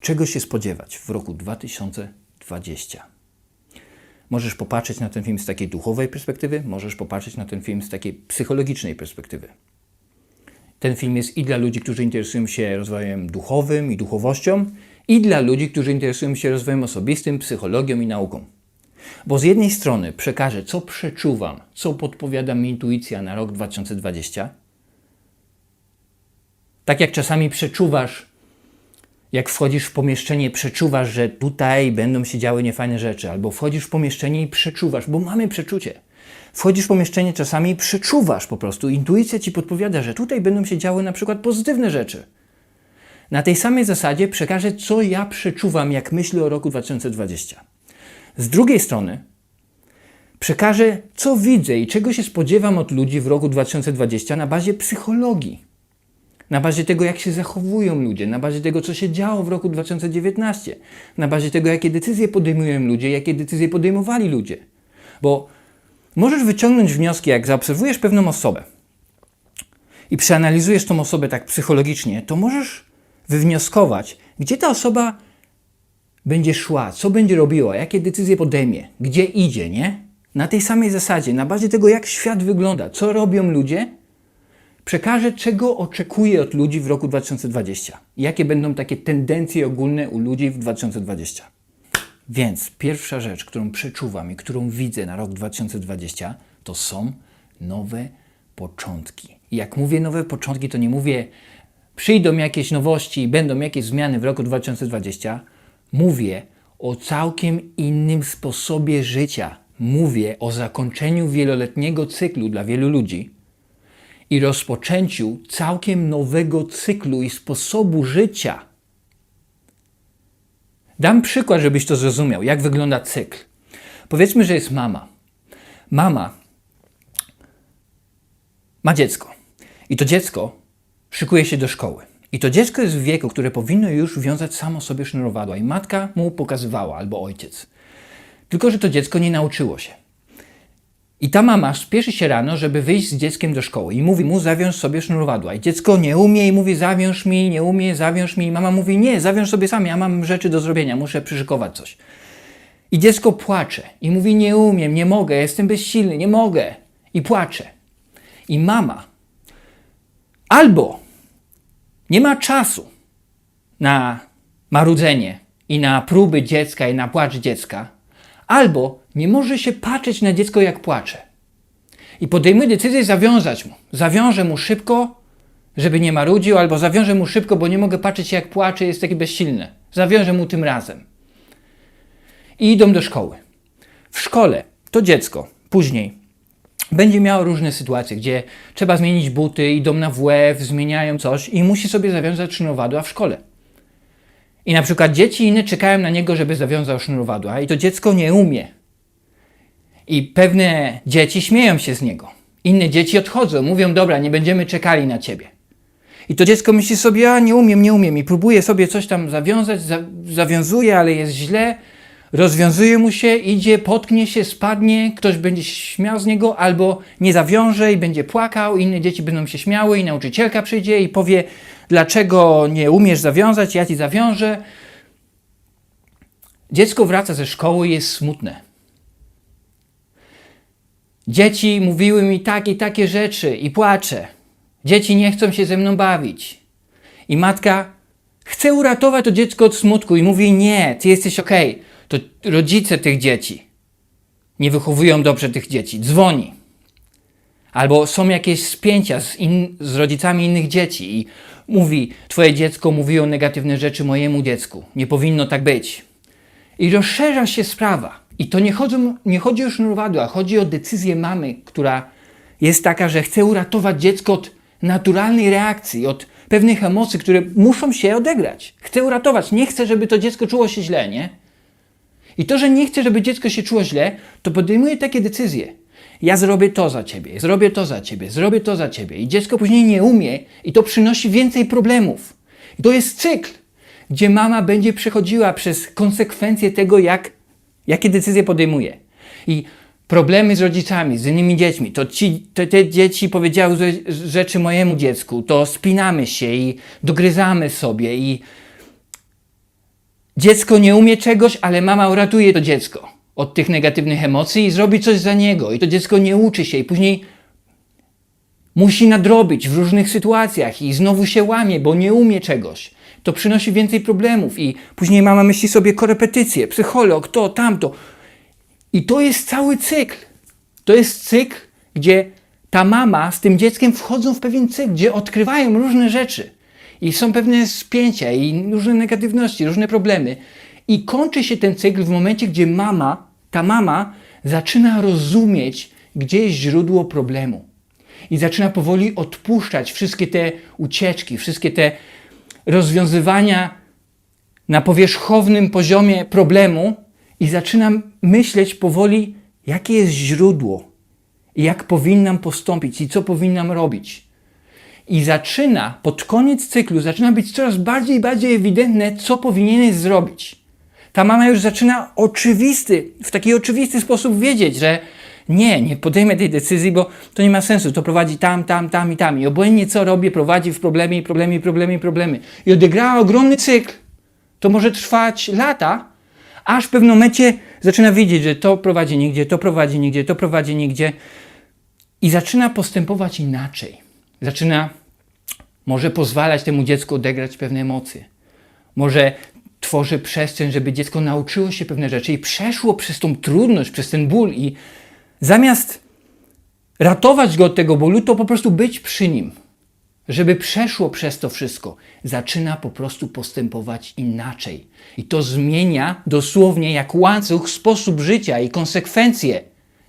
Czego się spodziewać w roku 2020? Możesz popatrzeć na ten film z takiej duchowej perspektywy, możesz popatrzeć na ten film z takiej psychologicznej perspektywy. Ten film jest i dla ludzi, którzy interesują się rozwojem duchowym i duchowością, i dla ludzi, którzy interesują się rozwojem osobistym, psychologią i nauką. Bo z jednej strony przekażę, co przeczuwam, co podpowiada mi intuicja na rok 2020. Tak jak czasami przeczuwasz, jak wchodzisz w pomieszczenie, przeczuwasz, że tutaj będą się działy niefajne rzeczy, albo wchodzisz w pomieszczenie i przeczuwasz, bo mamy przeczucie. Wchodzisz w pomieszczenie czasami i przeczuwasz po prostu. Intuicja ci podpowiada, że tutaj będą się działy na przykład pozytywne rzeczy. Na tej samej zasadzie przekażę, co ja przeczuwam, jak myślę o roku 2020. Z drugiej strony przekażę, co widzę i czego się spodziewam od ludzi w roku 2020 na bazie psychologii. Na bazie tego, jak się zachowują ludzie, na bazie tego, co się działo w roku 2019, na bazie tego, jakie decyzje podejmują ludzie, jakie decyzje podejmowali ludzie. Bo możesz wyciągnąć wnioski, jak zaobserwujesz pewną osobę i przeanalizujesz tą osobę tak psychologicznie, to możesz wywnioskować, gdzie ta osoba będzie szła, co będzie robiła, jakie decyzje podejmie, gdzie idzie, nie? Na tej samej zasadzie, na bazie tego, jak świat wygląda, co robią ludzie, przekażę, czego oczekuję od ludzi w roku 2020. Jakie będą takie tendencje ogólne u ludzi w 2020. Więc pierwsza rzecz, którą przeczuwam i którą widzę na rok 2020, to są nowe początki. I jak mówię nowe początki, to nie mówię przyjdą jakieś nowości i będą jakieś zmiany w roku 2020. Mówię o całkiem innym sposobie życia. Mówię o zakończeniu wieloletniego cyklu dla wielu ludzi i rozpoczęciu całkiem nowego cyklu i sposobu życia. Dam przykład, żebyś to zrozumiał, jak wygląda cykl. Powiedzmy, że jest mama. Mama ma dziecko i to dziecko szykuje się do szkoły. I to dziecko jest w wieku, które powinno już wiązać samo sobie sznurowadła i matka mu pokazywała albo ojciec. Tylko, że to dziecko nie nauczyło się. I ta mama spieszy się rano, żeby wyjść z dzieckiem do szkoły i mówi mu zawiąż sobie sznurowadła. I dziecko nie umie i mówi zawiąż mi, nie umie, zawiąż mi. I mama mówi nie, zawiąż sobie sam, ja mam rzeczy do zrobienia, muszę przyszykować coś. I dziecko płacze i mówi nie umiem, nie mogę, jestem bezsilny, nie mogę. I płacze. I mama albo nie ma czasu na marudzenie i na próby dziecka i na płacz dziecka, albo nie może się patrzeć na dziecko jak płacze. I podejmuje decyzję zawiązać mu. Zawiążę mu szybko, żeby nie marudził, albo zawiążę mu szybko, bo nie mogę patrzeć jak płacze, jest taki bezsilny. Zawiążę mu tym razem. I idą do szkoły. W szkole to dziecko później będzie miało różne sytuacje, gdzie trzeba zmienić buty, idą na WF, zmieniają coś i musi sobie zawiązać sznurowadła w szkole. I na przykład dzieci inne czekają na niego, żeby zawiązał sznurowadła i to dziecko nie umie. I pewne dzieci śmieją się z niego. Inne dzieci odchodzą, mówią, dobra, nie będziemy czekali na ciebie. I to dziecko myśli sobie, a nie umiem, nie umiem i próbuje sobie coś tam zawiązać, za zawiązuje, ale jest źle, rozwiązuje mu się, idzie, potknie się, spadnie, ktoś będzie śmiał z niego, albo nie zawiąże i będzie płakał, inne dzieci będą się śmiały i nauczycielka przyjdzie i powie, dlaczego nie umiesz zawiązać, ja ci zawiążę. Dziecko wraca ze szkoły i jest smutne. Dzieci mówiły mi takie takie rzeczy i płacze. Dzieci nie chcą się ze mną bawić. I matka chce uratować to dziecko od smutku i mówi: Nie, ty jesteś okej. To rodzice tych dzieci nie wychowują dobrze tych dzieci. Dzwoni. Albo są jakieś spięcia z, in, z rodzicami innych dzieci i mówi: Twoje dziecko mówiło negatywne rzeczy mojemu dziecku. Nie powinno tak być. I rozszerza się sprawa. I to nie chodzi, nie chodzi o sznurowadła, chodzi o decyzję mamy, która jest taka, że chce uratować dziecko od naturalnej reakcji, od pewnych emocji, które muszą się odegrać. Chce uratować, nie chce, żeby to dziecko czuło się źle, nie? I to, że nie chce, żeby dziecko się czuło źle, to podejmuje takie decyzje. Ja zrobię to za ciebie, zrobię to za ciebie, zrobię to za ciebie. I dziecko później nie umie i to przynosi więcej problemów. I to jest cykl, gdzie mama będzie przechodziła przez konsekwencje tego, jak, jakie decyzje podejmuje. I problemy z rodzicami, z innymi dziećmi, to, ci, to te dzieci powiedziały rzeczy mojemu dziecku, to spinamy się i dogryzamy sobie i Dziecko nie umie czegoś, ale mama uratuje to dziecko od tych negatywnych emocji i zrobi coś za niego. I to dziecko nie uczy się i później musi nadrobić w różnych sytuacjach i znowu się łamie, bo nie umie czegoś. To przynosi więcej problemów i później mama myśli sobie korepetycje, psycholog, to, tamto. I to jest cały cykl. To jest cykl, gdzie ta mama z tym dzieckiem wchodzą w pewien cykl, gdzie odkrywają różne rzeczy. I są pewne spięcia i różne negatywności, różne problemy. I kończy się ten cykl w momencie, gdzie mama, ta mama zaczyna rozumieć, gdzie jest źródło problemu. I zaczyna powoli odpuszczać wszystkie te ucieczki, wszystkie te rozwiązywania na powierzchownym poziomie problemu i zaczynam myśleć powoli, jakie jest źródło i jak powinnam postąpić i co powinnam robić. I zaczyna, pod koniec cyklu, zaczyna być coraz bardziej i bardziej ewidentne, co powinieneś zrobić. Ta mama już zaczyna oczywisty, w taki oczywisty sposób wiedzieć, że nie, nie podejmę tej decyzji, bo to nie ma sensu. To prowadzi tam, tam, tam i tam. I obojętnie co robię, prowadzi w problemy i problemy i problemy i problemy. I odegrała ogromny cykl. To może trwać lata, aż w pewnym momencie zaczyna wiedzieć, że to prowadzi nigdzie, to prowadzi nigdzie, to prowadzi nigdzie. I zaczyna postępować inaczej. Zaczyna może pozwalać temu dziecku odegrać pewne emocje. Może tworzy przestrzeń, żeby dziecko nauczyło się pewne rzeczy i przeszło przez tą trudność, przez ten ból i zamiast ratować go od tego bólu, to po prostu być przy nim. Żeby przeszło przez to wszystko, zaczyna po prostu postępować inaczej. I to zmienia dosłownie jak łańcuch sposób życia i konsekwencje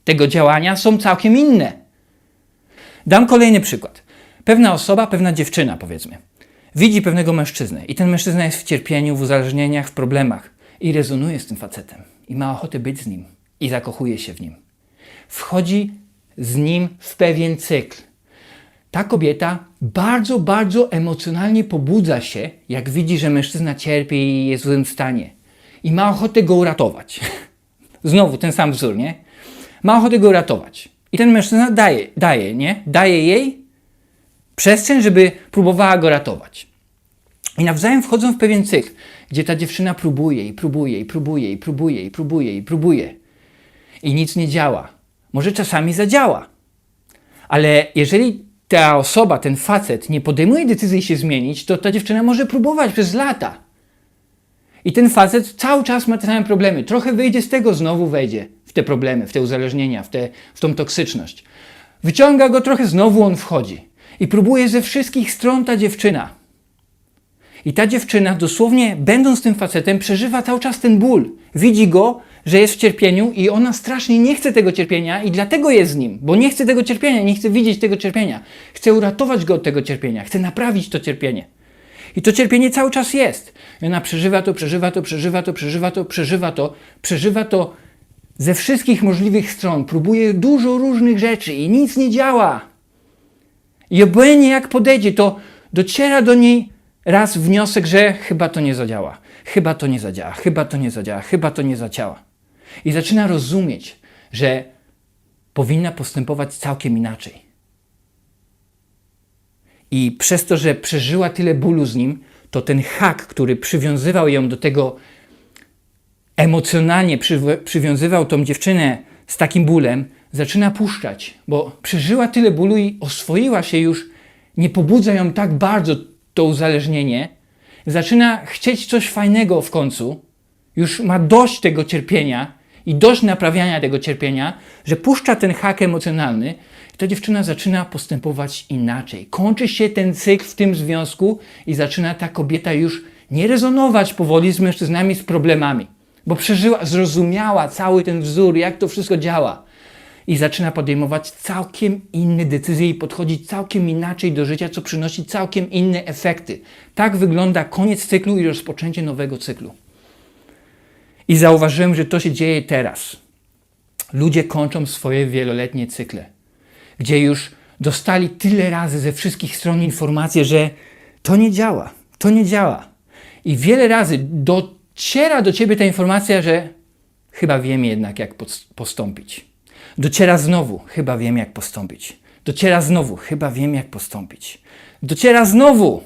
tego działania są całkiem inne. Dam kolejny przykład. Pewna osoba, pewna dziewczyna, powiedzmy, widzi pewnego mężczyznę i ten mężczyzna jest w cierpieniu, w uzależnieniach, w problemach i rezonuje z tym facetem i ma ochotę być z nim i zakochuje się w nim. Wchodzi z nim w pewien cykl. Ta kobieta bardzo, bardzo emocjonalnie pobudza się, jak widzi, że mężczyzna cierpi i jest w złym stanie i ma ochotę go uratować. Znowu ten sam wzór, nie? Ma ochotę go uratować. I ten mężczyzna daje, daje, nie? Daje jej przestrzeń, żeby próbowała go ratować. I nawzajem wchodzą w pewien cykl, gdzie ta dziewczyna próbuje i próbuje i próbuje i próbuje i próbuje i próbuje. I nic nie działa. Może czasami zadziała. Ale jeżeli ta osoba, ten facet nie podejmuje decyzji się zmienić, to ta dziewczyna może próbować przez lata. I ten facet cały czas ma te same problemy. Trochę wyjdzie z tego, znowu wejdzie w te problemy, w te uzależnienia, w, te, w tą toksyczność. Wyciąga go trochę, znowu on wchodzi. I próbuje ze wszystkich stron ta dziewczyna. I ta dziewczyna, dosłownie będąc tym facetem, przeżywa cały czas ten ból. Widzi go, że jest w cierpieniu i ona strasznie nie chce tego cierpienia i dlatego jest z nim, bo nie chce tego cierpienia, nie chce widzieć tego cierpienia. Chce uratować go od tego cierpienia, chce naprawić to cierpienie. I to cierpienie cały czas jest. I ona przeżywa to, przeżywa to, przeżywa to, przeżywa to, przeżywa to, przeżywa to ze wszystkich możliwych stron. Próbuje dużo różnych rzeczy i nic nie działa. I obojętnie jak podejdzie, to dociera do niej raz wniosek, że chyba to nie zadziała, chyba to nie zadziała, chyba to nie zadziała, chyba to nie zadziała. I zaczyna rozumieć, że powinna postępować całkiem inaczej. I przez to, że przeżyła tyle bólu z nim, to ten hak, który przywiązywał ją do tego emocjonalnie, przyw- przywiązywał tą dziewczynę z takim bólem, zaczyna puszczać, bo przeżyła tyle bólu i oswoiła się już, nie pobudza ją tak bardzo to uzależnienie, zaczyna chcieć coś fajnego w końcu, już ma dość tego cierpienia i dość naprawiania tego cierpienia, że puszcza ten hak emocjonalny i ta dziewczyna zaczyna postępować inaczej. Kończy się ten cykl w tym związku i zaczyna ta kobieta już nie rezonować powoli z mężczyznami, z problemami, bo przeżyła, zrozumiała cały ten wzór, jak to wszystko działa i zaczyna podejmować całkiem inne decyzje i podchodzić całkiem inaczej do życia, co przynosi całkiem inne efekty. Tak wygląda koniec cyklu i rozpoczęcie nowego cyklu. I zauważyłem, że to się dzieje teraz. Ludzie kończą swoje wieloletnie cykle, gdzie już dostali tyle razy ze wszystkich stron informacje, że to nie działa, to nie działa. I wiele razy dociera do ciebie ta informacja, że chyba wiem jednak, jak pos- postąpić. Dociera znowu, chyba wiem, jak postąpić. Dociera znowu, chyba wiem, jak postąpić. Dociera znowu.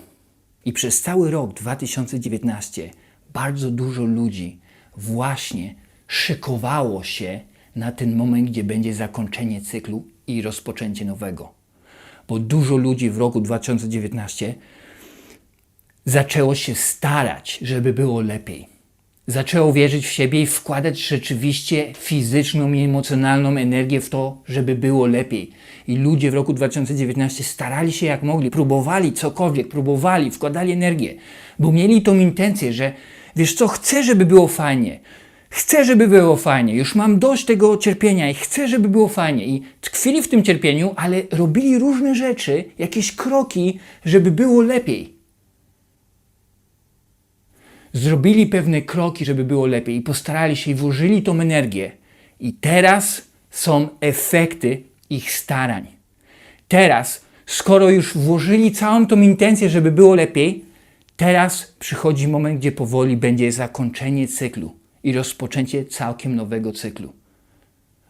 I przez cały rok 2019 bardzo dużo ludzi właśnie szykowało się na ten moment, gdzie będzie zakończenie cyklu i rozpoczęcie nowego. Bo dużo ludzi w roku 2019 zaczęło się starać, żeby było lepiej. Zaczęło wierzyć w siebie i wkładać rzeczywiście fizyczną i emocjonalną energię w to, żeby było lepiej. I ludzie w roku 2019 starali się jak mogli, próbowali cokolwiek, próbowali, wkładali energię, bo mieli tą intencję, że wiesz co, chcę, żeby było fajnie. Chcę, żeby było fajnie. Już mam dość tego cierpienia i chcę, żeby było fajnie. I tkwili w tym cierpieniu, ale robili różne rzeczy, jakieś kroki, żeby było lepiej zrobili pewne kroki, żeby było lepiej i postarali się i włożyli tą energię. I teraz są efekty ich starań. Teraz, skoro już włożyli całą tą intencję, żeby było lepiej, teraz przychodzi moment, gdzie powoli będzie zakończenie cyklu i rozpoczęcie całkiem nowego cyklu.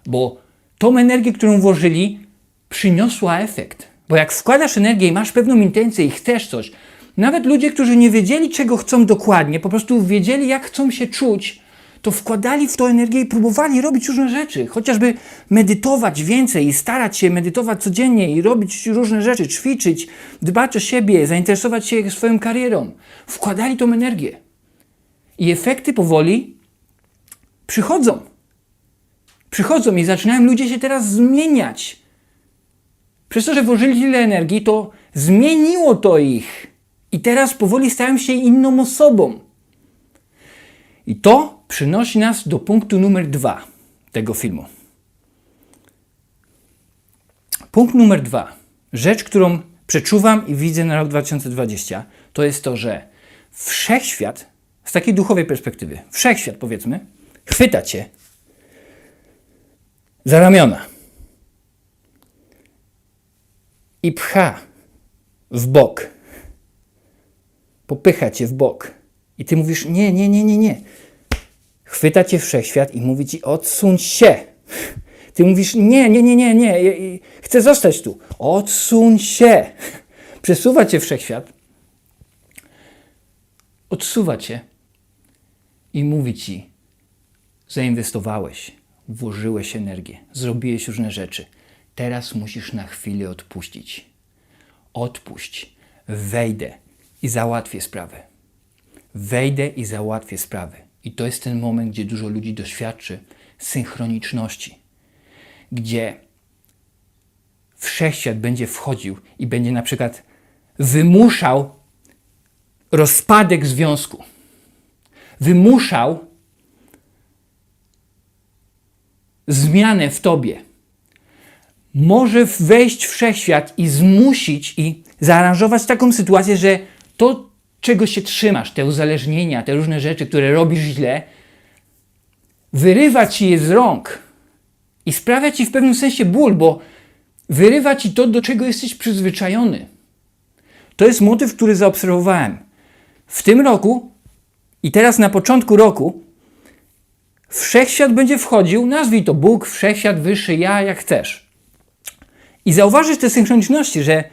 Bo tą energię, którą włożyli, przyniosła efekt. Bo jak wkładasz energię i masz pewną intencję i chcesz coś, nawet ludzie, którzy nie wiedzieli, czego chcą dokładnie, po prostu wiedzieli, jak chcą się czuć, to wkładali w to energię i próbowali robić różne rzeczy. Chociażby medytować więcej i starać się medytować codziennie i robić różne rzeczy, ćwiczyć, dbać o siebie, zainteresować się swoją karierą. Wkładali tą energię. I efekty powoli przychodzą. Przychodzą i zaczynają ludzie się teraz zmieniać. Przez to, że włożyli tyle energii, to zmieniło to ich. I teraz powoli stają się inną osobą. I to przynosi nas do punktu numer dwa tego filmu. Punkt numer dwa. Rzecz, którą przeczuwam i widzę na rok 2020, to jest to, że wszechświat, z takiej duchowej perspektywy, wszechświat powiedzmy, chwyta cię za ramiona i pcha w bok popycha cię w bok. I ty mówisz, nie, nie, nie, nie, nie. Chwyta cię wszechświat i mówi ci, odsuń się. Ty mówisz, nie, nie, nie, nie, nie, chcę zostać tu. Odsuń się. Przesuwa cię wszechświat. Odsuwa cię i mówi ci, zainwestowałeś, włożyłeś energię, zrobiłeś różne rzeczy. Teraz musisz na chwilę odpuścić. Odpuść. Wejdę i załatwię sprawę. Wejdę i załatwię sprawę. I to jest ten moment, gdzie dużo ludzi doświadczy synchroniczności, gdzie wszechświat będzie wchodził i będzie na przykład wymuszał rozpadek związku. Wymuszał zmianę w tobie. Może wejść wszechświat i zmusić i zaaranżować taką sytuację, że to, czego się trzymasz, te uzależnienia, te różne rzeczy, które robisz źle, wyrywa ci je z rąk i sprawia ci w pewnym sensie ból, bo wyrywa ci to, do czego jesteś przyzwyczajony. To jest motyw, który zaobserwowałem. W tym roku i teraz na początku roku wszechświat będzie wchodził, nazwij to Bóg, wszechświat, wyższy ja, jak chcesz. I zauważysz te synchroniczności, że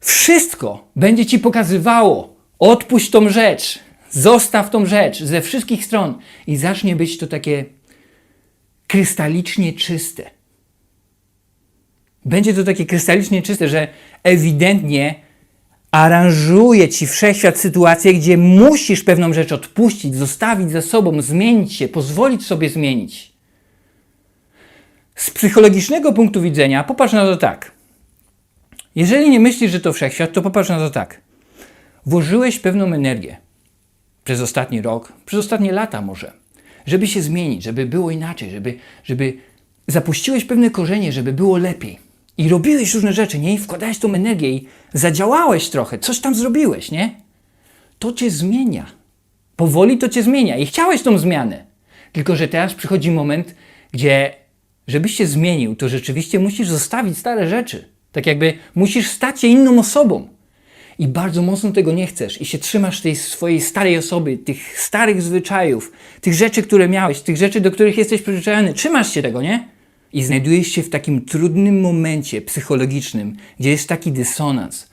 wszystko będzie ci pokazywało. Odpuść tą rzecz, zostaw tą rzecz ze wszystkich stron i zacznie być to takie krystalicznie czyste. Będzie to takie krystalicznie czyste, że ewidentnie aranżuje ci wszechświat sytuację, gdzie musisz pewną rzecz odpuścić, zostawić za sobą, zmienić się, pozwolić sobie zmienić. Z psychologicznego punktu widzenia popatrz na to tak. Jeżeli nie myślisz, że to wszechświat, to popatrz na to tak. Włożyłeś pewną energię przez ostatni rok, przez ostatnie lata może, żeby się zmienić, żeby było inaczej, żeby, żeby zapuściłeś pewne korzenie, żeby było lepiej. I robiłeś różne rzeczy, nie? I wkładałeś tą energię i zadziałałeś trochę, coś tam zrobiłeś, nie? To cię zmienia. Powoli to cię zmienia i chciałeś tą zmianę. Tylko, że teraz przychodzi moment, gdzie żebyś się zmienił, to rzeczywiście musisz zostawić stare rzeczy. Tak jakby musisz stać się inną osobą. I bardzo mocno tego nie chcesz i się trzymasz tej swojej starej osoby, tych starych zwyczajów, tych rzeczy, które miałeś, tych rzeczy, do których jesteś przyzwyczajony. Trzymasz się tego, nie? I znajdujesz się w takim trudnym momencie psychologicznym, gdzie jest taki dysonans,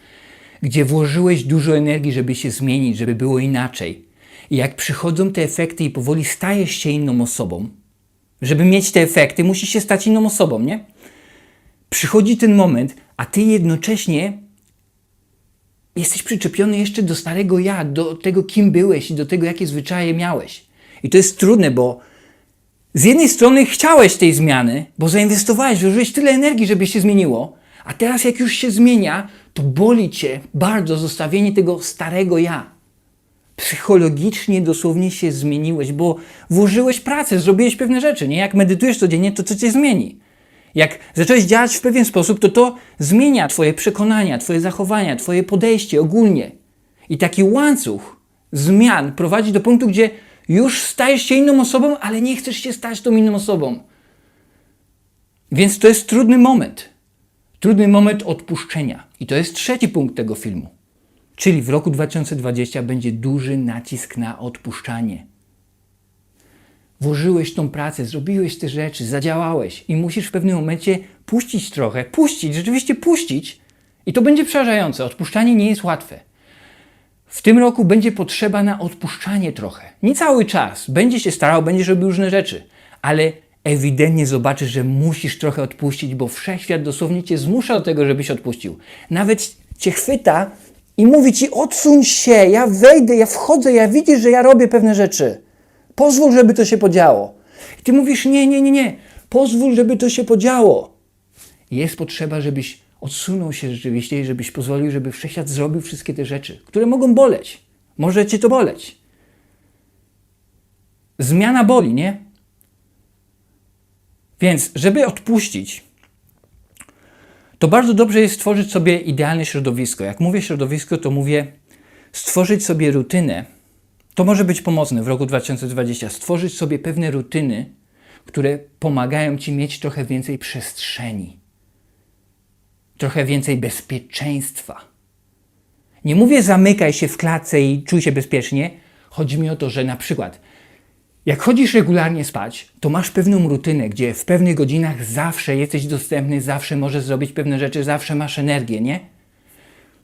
gdzie włożyłeś dużo energii, żeby się zmienić, żeby było inaczej. I jak przychodzą te efekty i powoli stajesz się inną osobą, żeby mieć te efekty, musisz się stać inną osobą, nie? Przychodzi ten moment, a ty jednocześnie jesteś przyczepiony jeszcze do starego ja, do tego, kim byłeś i do tego, jakie zwyczaje miałeś. I to jest trudne, bo z jednej strony chciałeś tej zmiany, bo zainwestowałeś, włożyłeś tyle energii, żeby się zmieniło, a teraz jak już się zmienia, to boli cię bardzo zostawienie tego starego ja. Psychologicznie dosłownie się zmieniłeś, bo włożyłeś pracę, zrobiłeś pewne rzeczy, nie? Jak medytujesz codziennie, to co cię zmieni? Jak zacząłeś działać w pewien sposób, to to zmienia Twoje przekonania, Twoje zachowania, Twoje podejście ogólnie. I taki łańcuch zmian prowadzi do punktu, gdzie już stajesz się inną osobą, ale nie chcesz się stać tą inną osobą. Więc to jest trudny moment. Trudny moment odpuszczenia. I to jest trzeci punkt tego filmu. Czyli w roku 2020 będzie duży nacisk na odpuszczanie. Włożyłeś tą pracę, zrobiłeś te rzeczy, zadziałałeś i musisz w pewnym momencie puścić trochę, puścić, rzeczywiście puścić i to będzie przerażające. Odpuszczanie nie jest łatwe. W tym roku będzie potrzeba na odpuszczanie trochę. Nie cały czas. Będzie się starał, będziesz robił różne rzeczy, ale ewidentnie zobaczysz, że musisz trochę odpuścić, bo wszechświat dosłownie cię zmusza do tego, żebyś odpuścił. Nawet cię chwyta i mówi ci: odsuń się, ja wejdę, ja wchodzę, ja widzisz, że ja robię pewne rzeczy. Pozwól, żeby to się podziało. I ty mówisz: nie, nie, nie, nie. Pozwól, żeby to się podziało. Jest potrzeba, żebyś odsunął się rzeczywiście i żebyś pozwolił, żeby wszechświat zrobił wszystkie te rzeczy, które mogą boleć. Może cię to boleć. Zmiana boli, nie? Więc, żeby odpuścić, to bardzo dobrze jest stworzyć sobie idealne środowisko. Jak mówię środowisko, to mówię stworzyć sobie rutynę. To może być pomocne w roku 2020. Stworzyć sobie pewne rutyny, które pomagają ci mieć trochę więcej przestrzeni, trochę więcej bezpieczeństwa. Nie mówię zamykaj się w klatce i czuj się bezpiecznie. Chodzi mi o to, że na przykład jak chodzisz regularnie spać, to masz pewną rutynę, gdzie w pewnych godzinach zawsze jesteś dostępny, zawsze możesz zrobić pewne rzeczy, zawsze masz energię, nie?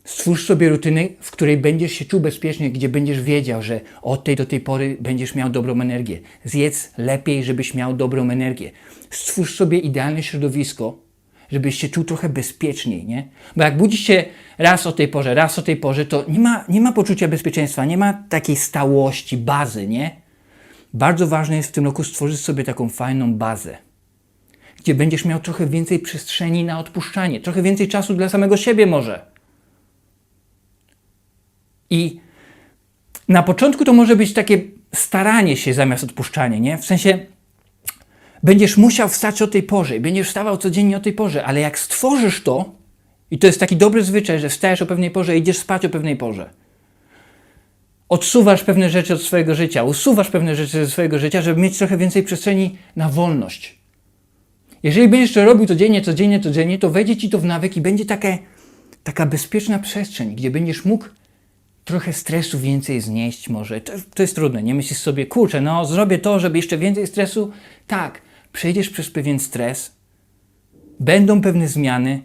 Stwórz sobie rutynę, w której będziesz się czuł bezpiecznie, gdzie będziesz wiedział, że od tej do tej pory będziesz miał dobrą energię. Zjedz lepiej, żebyś miał dobrą energię. Stwórz sobie idealne środowisko, żebyś się czuł trochę bezpieczniej, nie? Bo jak budzisz się raz o tej porze, raz o tej porze, to nie ma, nie ma poczucia bezpieczeństwa, nie ma takiej stałości, bazy, nie? Bardzo ważne jest w tym roku stworzyć sobie taką fajną bazę, gdzie będziesz miał trochę więcej przestrzeni na odpuszczanie, trochę więcej czasu dla samego siebie może. I na początku to może być takie staranie się zamiast odpuszczanie, nie? W sensie będziesz musiał wstać o tej porze i będziesz wstawał codziennie o tej porze, ale jak stworzysz to, i to jest taki dobry zwyczaj, że wstajesz o pewnej porze i idziesz spać o pewnej porze, odsuwasz pewne rzeczy od swojego życia, usuwasz pewne rzeczy ze swojego życia, żeby mieć trochę więcej przestrzeni na wolność. Jeżeli będziesz to robił codziennie, codziennie, codziennie, to wejdzie ci to w nawyk i będzie takie, taka bezpieczna przestrzeń, gdzie będziesz mógł trochę stresu więcej znieść może. To, to jest trudne, nie myślisz sobie, kurczę, no zrobię to, żeby jeszcze więcej stresu. Tak, przejdziesz przez pewien stres, będą pewne zmiany,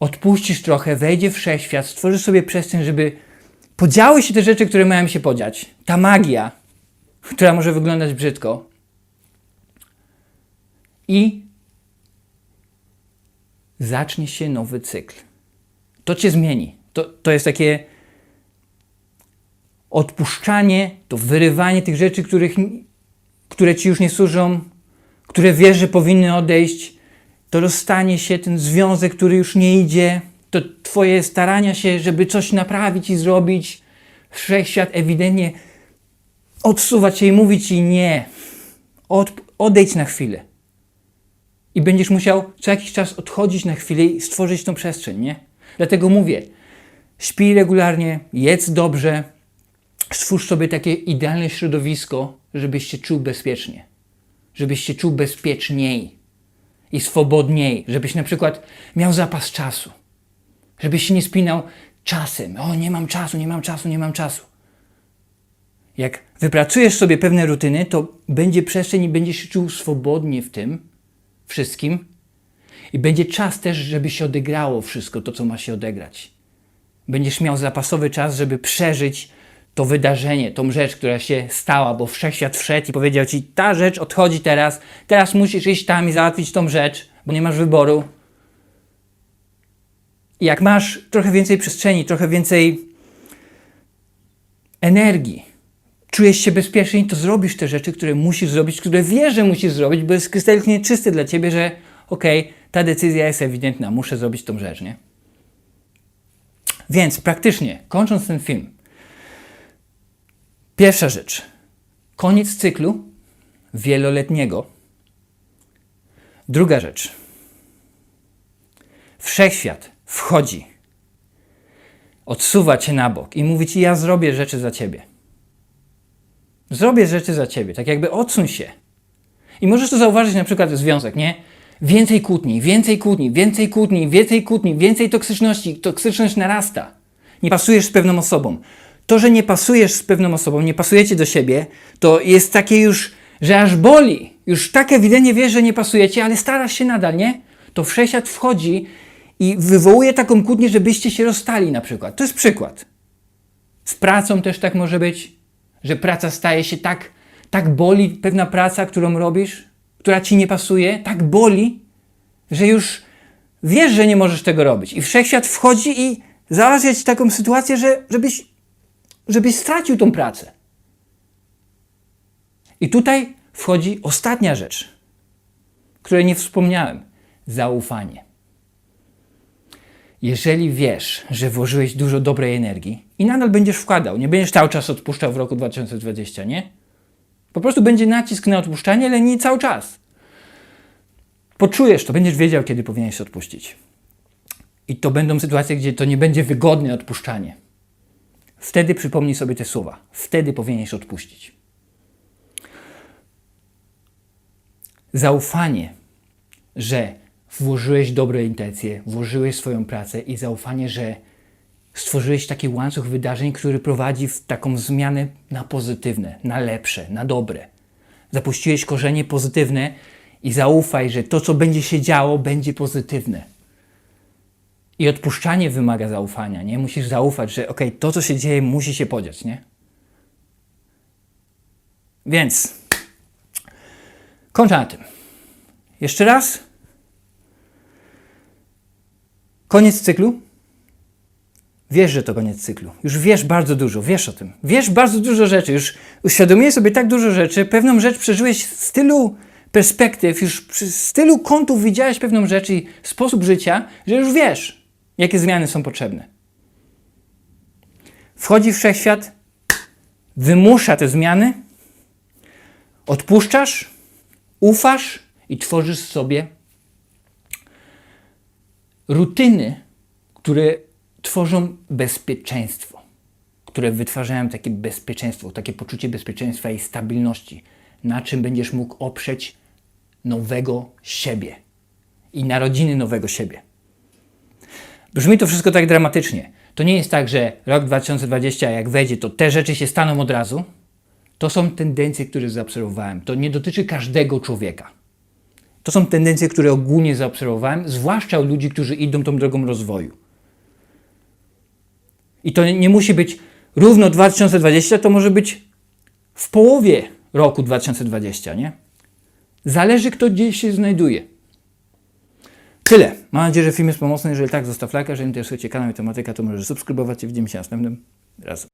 odpuścisz trochę, wejdzie wszechświat, stworzysz sobie przestrzeń, żeby podziały się te rzeczy, które mają się podziać. Ta magia, która może wyglądać brzydko. I zacznie się nowy cykl. To cię zmieni. To, to jest takie odpuszczanie, to wyrywanie tych rzeczy, których, które ci już nie służą, które wiesz, że powinny odejść, to rozstanie się, ten związek, który już nie idzie, to twoje starania się, żeby coś naprawić i zrobić, wszechświat ewidentnie odsuwa cię i mówi ci nie, Od, odejdź na chwilę. I będziesz musiał co jakiś czas odchodzić na chwilę i stworzyć tą przestrzeń, nie? Dlatego mówię, śpij regularnie, jedz dobrze, stwórz sobie takie idealne środowisko, żebyś się czuł bezpiecznie. Żebyś się czuł bezpieczniej i swobodniej, żebyś na przykład miał zapas czasu. Żebyś się nie spinał czasem. O, nie mam czasu, nie mam czasu, nie mam czasu. Jak wypracujesz sobie pewne rutyny, to będzie przestrzeń i będziesz się czuł swobodnie w tym wszystkim. I będzie czas też, żeby się odegrało wszystko to, co ma się odegrać. Będziesz miał zapasowy czas, żeby przeżyć to wydarzenie, tą rzecz, która się stała, bo wszechświat wszedł i powiedział ci, ta rzecz odchodzi teraz, teraz musisz iść tam i załatwić tą rzecz, bo nie masz wyboru. I jak masz trochę więcej przestrzeni, trochę więcej energii, czujesz się bezpiecznie, to zrobisz te rzeczy, które musisz zrobić, które wiesz, że musisz zrobić, bo jest krystalicznie czysty dla ciebie, że okej, ta decyzja jest ewidentna, muszę zrobić tą rzecz, nie? Więc praktycznie, kończąc ten film, pierwsza rzecz. Koniec cyklu wieloletniego. Druga rzecz. Wszechświat wchodzi, odsuwa cię na bok i mówi ci: Ja zrobię rzeczy za ciebie. Zrobię rzeczy za ciebie, tak jakby odsuń się. I możesz to zauważyć na przykład związek, nie? Więcej kłótni, więcej kłótni, więcej kłótni, więcej kłótni, więcej toksyczności. Toksyczność narasta. Nie pasujesz z pewną osobą. To, że nie pasujesz z pewną osobą, nie pasujecie do siebie, to jest takie już, że aż boli. Już tak ewidentnie wiesz, że nie pasujecie, ale starasz się nadal, nie? To wszechświat wchodzi i wywołuje taką kłótnię, żebyście się rozstali na przykład. To jest przykład. Z pracą też tak może być, że praca staje się tak, tak boli, pewna praca, którą robisz, która ci nie pasuje, tak boli, że już wiesz, że nie możesz tego robić. I wszechświat wchodzi i załatwia ci taką sytuację, że, żebyś, żebyś stracił tą pracę. I tutaj wchodzi ostatnia rzecz, której nie wspomniałem. Zaufanie. Jeżeli wiesz, że włożyłeś dużo dobrej energii i nadal będziesz wkładał, nie będziesz cały czas odpuszczał w roku 2020, nie? Po prostu będzie nacisk na odpuszczanie, ale nie cały czas. Poczujesz to, będziesz wiedział, kiedy powinieneś odpuścić. I to będą sytuacje, gdzie to nie będzie wygodne odpuszczanie. Wtedy przypomnij sobie te słowa. Wtedy powinieneś odpuścić. Zaufanie, że włożyłeś dobre intencje, włożyłeś swoją pracę i zaufanie, że stworzyłeś taki łańcuch wydarzeń, który prowadzi w taką zmianę na pozytywne, na lepsze, na dobre. Zapuściłeś korzenie pozytywne i zaufaj, że to, co będzie się działo, będzie pozytywne. I odpuszczanie wymaga zaufania, nie? Musisz zaufać, że okej, to, co się dzieje, musi się podziać, nie? Więc kończę na tym. Jeszcze raz. Koniec cyklu. Wiesz, że to koniec cyklu. Już wiesz bardzo dużo, wiesz o tym. Wiesz bardzo dużo rzeczy. Już uświadomiłeś sobie tak dużo rzeczy. Pewną rzecz przeżyłeś z tylu perspektyw, już z tylu kątów widziałeś pewną rzecz i sposób życia, że już wiesz, jakie zmiany są potrzebne. Wchodzi wszechświat, wymusza te zmiany, odpuszczasz, ufasz i tworzysz sobie rutyny, które tworzą bezpieczeństwo, które wytwarzają takie bezpieczeństwo, takie poczucie bezpieczeństwa i stabilności, na czym będziesz mógł oprzeć nowego siebie i narodziny nowego siebie. Brzmi to wszystko tak dramatycznie. To nie jest tak, że rok 2020 jak wejdzie, to te rzeczy się staną od razu. To są tendencje, które zaobserwowałem. To nie dotyczy każdego człowieka. To są tendencje, które ogólnie zaobserwowałem, zwłaszcza u ludzi, którzy idą tą drogą rozwoju. I to nie musi być równo 2020, to może być w połowie roku 2020, nie? Zależy, kto gdzieś się znajduje. Tyle. Mam nadzieję, że film jest pomocny. Jeżeli tak, zostaw lajka. Jeżeli interesuje Cię kanał i tematyka, to możesz subskrybować i widzimy się następnym razem.